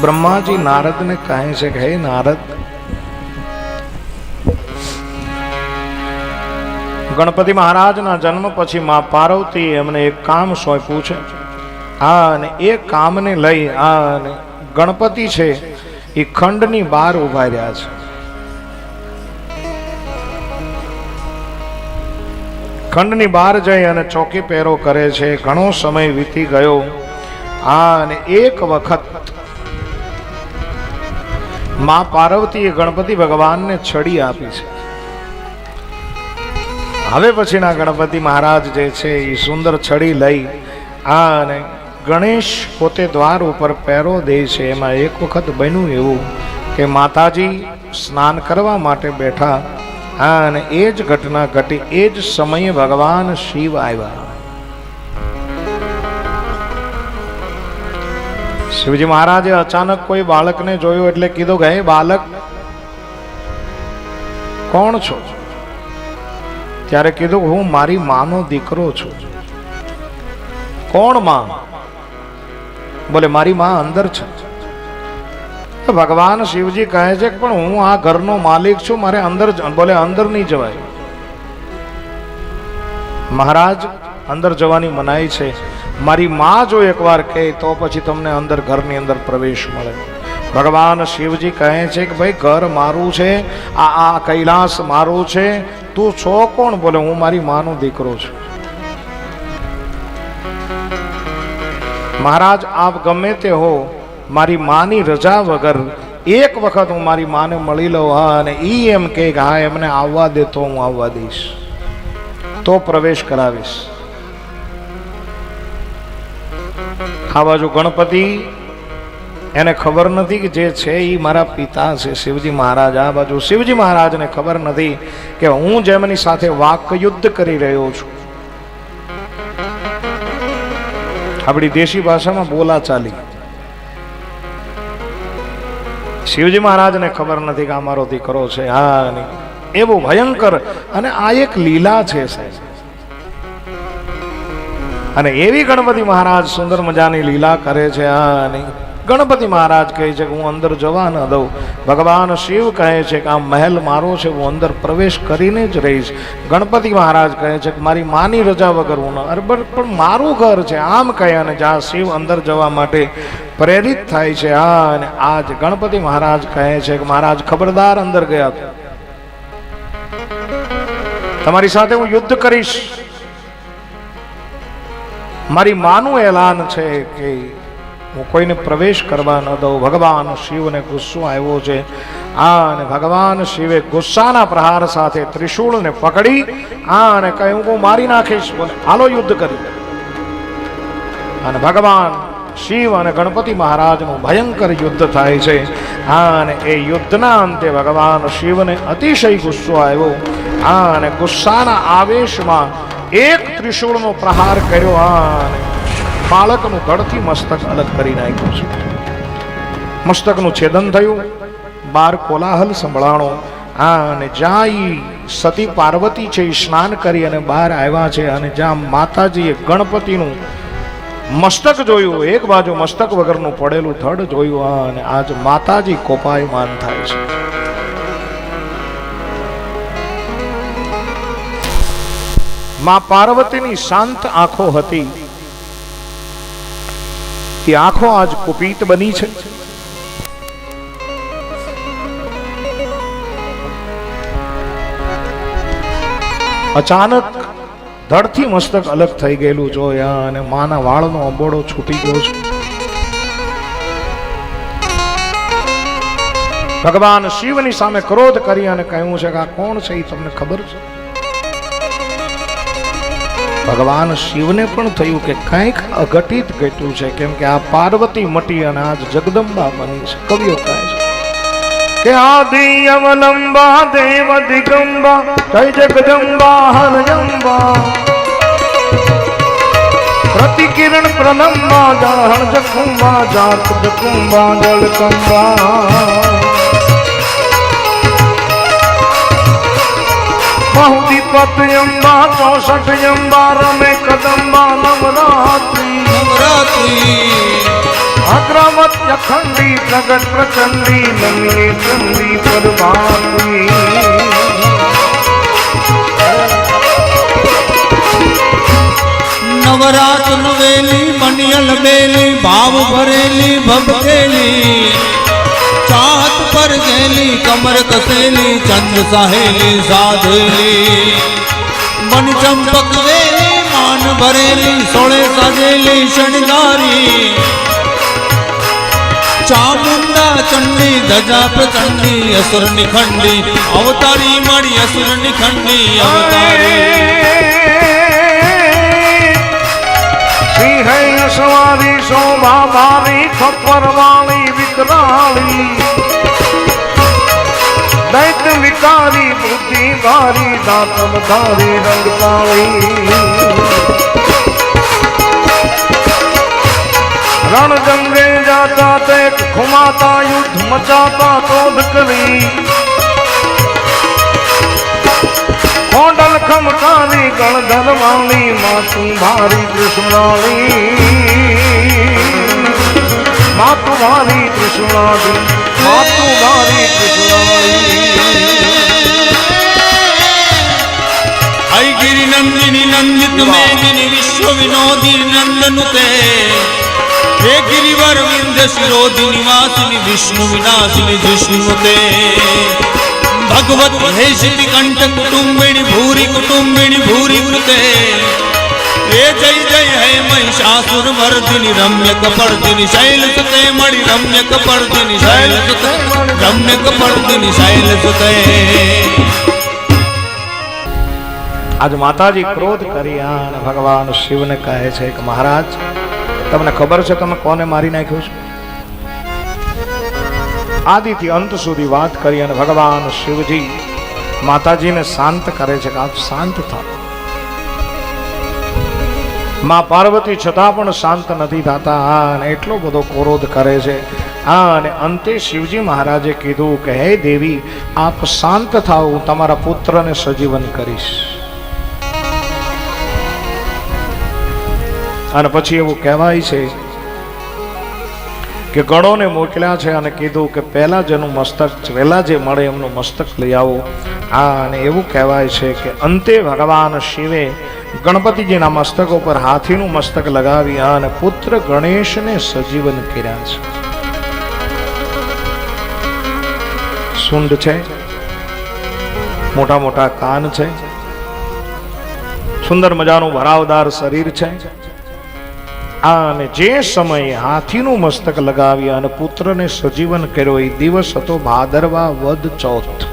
બ્રહ્માજી નારદને કહે છે કે, હે નારદ, ગણપતિ મહારાજના જન્મ પછી મા પાર્વતી એમને એક કામ સોંપ્યું છે. હા અને એ કામને લઈ આ અને ગણપતિ છે, એ ખંડની બહાર ઊભા રહ્યા છે. ખંડની બહાર જઈ અને ચોકી પહેરો કરે છે. ઘણો સમય વીતી ગયો. આ અને એક વખત માં પાર્વતીએ ગણપતિ ભગવાનને છડી આપી છે. હવે પછીના ગણપતિ મહારાજ જે છે એ સુંદર છડી લઈ આ અને ગણેશ પોતે દ્વાર ઉપર પહેરો દે છે. એમાં એક વખત બન્યું એવું કે માતાજી સ્નાન કરવા માટે બેઠા હા અને એ જ ઘટના ઘટી. એ જ સમયે ભગવાન શિવ આવ્યા. શિવજી મહારાજે અચાનક કોઈ બાળકને જોયું એટલે કીધું કે, "હે બાળક, કોણ છો? ત્યારે કીધું, હું મારી માનો દીકરો છું. કોણમાં? બોલે, મારી માં અંદર છે. ભગવાન શિવજી કહે છે પણ હું આ ઘરનો માલિક છું, મારે અંદર બોલે, અંદર નહીં જવાય. મહારાજ, અંદર જવાની મનાઈ છે. મારી માં જો એકવાર કહે, તો પછી તમને અંદર ઘરની અંદર પ્રવેશ મળે. ભગવાન શિવજી કહે છે કે ભાઈ, ઘર મારું છે, આ આ કૈલાસ મારું છે, તું છો કોણ? બોલે, હું મારી માનો દીકરો છું. મહારાજ, આપ ગમે તે હો, મારી માની રજા વગર એક વખત હું મારી માને મળી લઉં, હા, અને ઈ એમ કે, હા, એમને આવવા દે, તો હું આવવા દઈશ. તો પ્રવેશ કરાવીશ. આ બાજુ ગણપતિ, એને ખબર નથી કે જે છે એ મારા પિતા છે, શિવજી મહારાજ. આ બાજુ શિવજી મહારાજને ખબર નથી કે હું જેમની સાથે વાક યુદ્ધ કરી રહ્યો છું. આપણી દેશી ભાષામાં બોલા ચાલી. શિવજી મહારાજને ખબર નથી કે આ મારો દીકરો છે, હા એવો ભયંકર અને આ એક લીલા છે સાહેબ. અને એવી ગણપતિ મહારાજ સુંદર મજાની લીલા કરે છે અને ગણપતિ મહારાજ કહે છે કે હું અંદર જવા ન દઉં. ભગવાન શિવ કહે છે કે આ મહેલ મારો છે, હું અંદર પ્રવેશ કરીને જ રહીશ. ગણપતિ મહારાજ કહે છે કે મારી માની રજા વગર હું ન અરે પણ મારું ઘર છે, આમ કહે અને જ્યાં શિવ અંદર જવા માટે પ્રેરિત થાય છે હા અને આજ ગણપતિ મહારાજ કહે છે કે મહારાજ ખબરદાર અંદર ગયા તમારી સાથે હું યુદ્ધ કરીશ. મારી માનું એલાન છે કે હું કોઈને પ્રવેશ કરવા ન દઉં. ભગવાન શિવને ગુસ્સો આવ્યો છે. આ અને ભગવાન શિવે ગુસ્સાના પ્રહાર સાથે ત્રિશૂળને પકડી. આ અને કહ્યું, હું મારી નાખીશ હાલો, યુદ્ધ કરી. અને ભગવાન શિવ અને ગણપતિ મહારાજનું ભયંકર યુદ્ધ થાય છે. અને એ યુદ્ધના અંતે ભગવાન શિવને અતિશય ગુસ્સો આવ્યો. અને ગુસ્સાના આવેશમાં એક ત્રિશૂળનો પ્રહાર કર્યો આ બાળકનું ધડથી મસ્તક અલગ કરી નાખ્યું છે. મસ્તકનું છેદન થયું. બાર કોલાહલ સંભળાણો. અને જ્યાં એ સતી પાર્વતી છે એ સ્નાન કરી અને બહાર આવ્યા છે અને જ્યાં માતાજીએ ગણપતિનું મસ્તક જોયું, એક બાજુ મસ્તક વગરનું પડેલું ધડ જોયું અને આજ માતાજી કોપાયમાન થાય છે. માં પાર્વતીની શાંત આંખો હતી એ આંખો આજ કુપિત બની છે. અચાનક ધડથી મસ્તક અલગ થઈ ગયેલું. જોયા અને માના વાળનો અંબોડો છૂટી ગયો છે. ભગવાન શિવની સામે ક્રોધ કરી અને કહ્યું છે કે આ કોણ છે એ તમને ખબર છે? ભગવાન શિવને પણ થયું કે કંઈક અઘટિત ઘટ્યું છે, કેમ કે આ પાર્વતી મટી અને આજ જગદંબા બની છે. કવિઓ કહે છે કે આદિ અવલંબા, દેવ દિગંબા, જય જગદંબા હરજંબા પ્રતિકિરણ પ્રલંબા, જાહણ જકુંબા જાત જકુંબા જળકંબા. અંબા ચોસઠ અંબા રમે કદંબા નવરાત્રી. નવરાત્રી. અગ્રમત અખંડી પ્રગટ પ્રચંડી નમી ચંદી પરમાત્મી નવરાત નવેલી મણિયલ બેલી ભાવ ભરેલી ચાહત सहेली कमर कसेली चंद सहेली, साधेली। मन चंपक वेली, मान भरेली सोड़े सजेली शनिदारी चामुंडा चंडी धजा प्रचंडी असुर निखंडी, अवतारी मणि, असुर निखंडी, अवतारी। सिंह सवारी शोभा मारी थप्पर वाली विकराली। ਦੈਤ ਵਿਕਾਰੀ ਬੁੱਧੀ ਮਾਰੀ ਦਾਤਮ ਧਾਰੇ ਰੰਗ ਪਾਣੀ रण जंगे जाता तैक घुमाता युद्ध मचाता क्रोध करी खोडल खमकानी गण धरवानी मातू भारी कृष्णानी मातू भारी कृष्णानी માતું ભારી કૃષ્ણાળી હૈ ગિરિ નંદિની નંદિત મેદિની વિશ્વ વિનોદી નંદનુ તે. હે ગિરિવર વિંદ શિરોધી નિવાસિની વિષ્ણુ વિનાશિની જિષ્ણુ તે. ભગવત હે કંઠ કુટુંબિણી ભૂરી કુટુંબિણી ભૂરી કૃતે હે જય જય હે મહિષાસુર મર્દિની રમ્ય કપર્દિની શૈલ સુતે મળી, રમ્ય કપર્દિની શૈલ સુતે રમ્ય કપર્દિની શૈલ સુતે. આજ માતાજી ક્રોધ કર્યા અને ભગવાન શિવને કહે છે કે મહારાજ, તમને ખબર છે તમે કોને મારી નાખ્યું છે? આદિથી અંત સુધી વાત કરી અને ભગવાન શિવજી માતાજીને શાંત કરે છે કે આપ શાંત થાઓ. માં પાર્વતી છતાં પણ શાંત નથી થતા. અને એટલો બધો ક્રોધ કરે છે. આ અને અંતે શિવજી મહારાજે કીધું કે, હે દેવી, આપ શાંત થાઓ હું તમારા પુત્રને સજીવન કરીશ. અને પછી એવું કહેવાય છે કે ગણોને મોકલ્યા છે અને કીધું કે, પહેલા જેનું મસ્તક વહેલા જે મળે એમનું મસ્તક લઈ આવો. આ અને એવું કહેવાય છે કે, અંતે ભગવાન શિવે ગણપતિજીના મસ્તક ઉપર હાથીનું મસ્તક લગાવી અને પુત્ર ગણેશને સજીવન કર્યા છે. સુંડ છે. મોટા મોટા કાન છે. સુંદર મજાનું ભરાવદાર શરીર છે. અને જે સમયે હાથીનું મસ્તક લગાવી અને પુત્રને સજીવન કર્યો, એ દિવસ હતો ભાદરવા વદ ચોથ.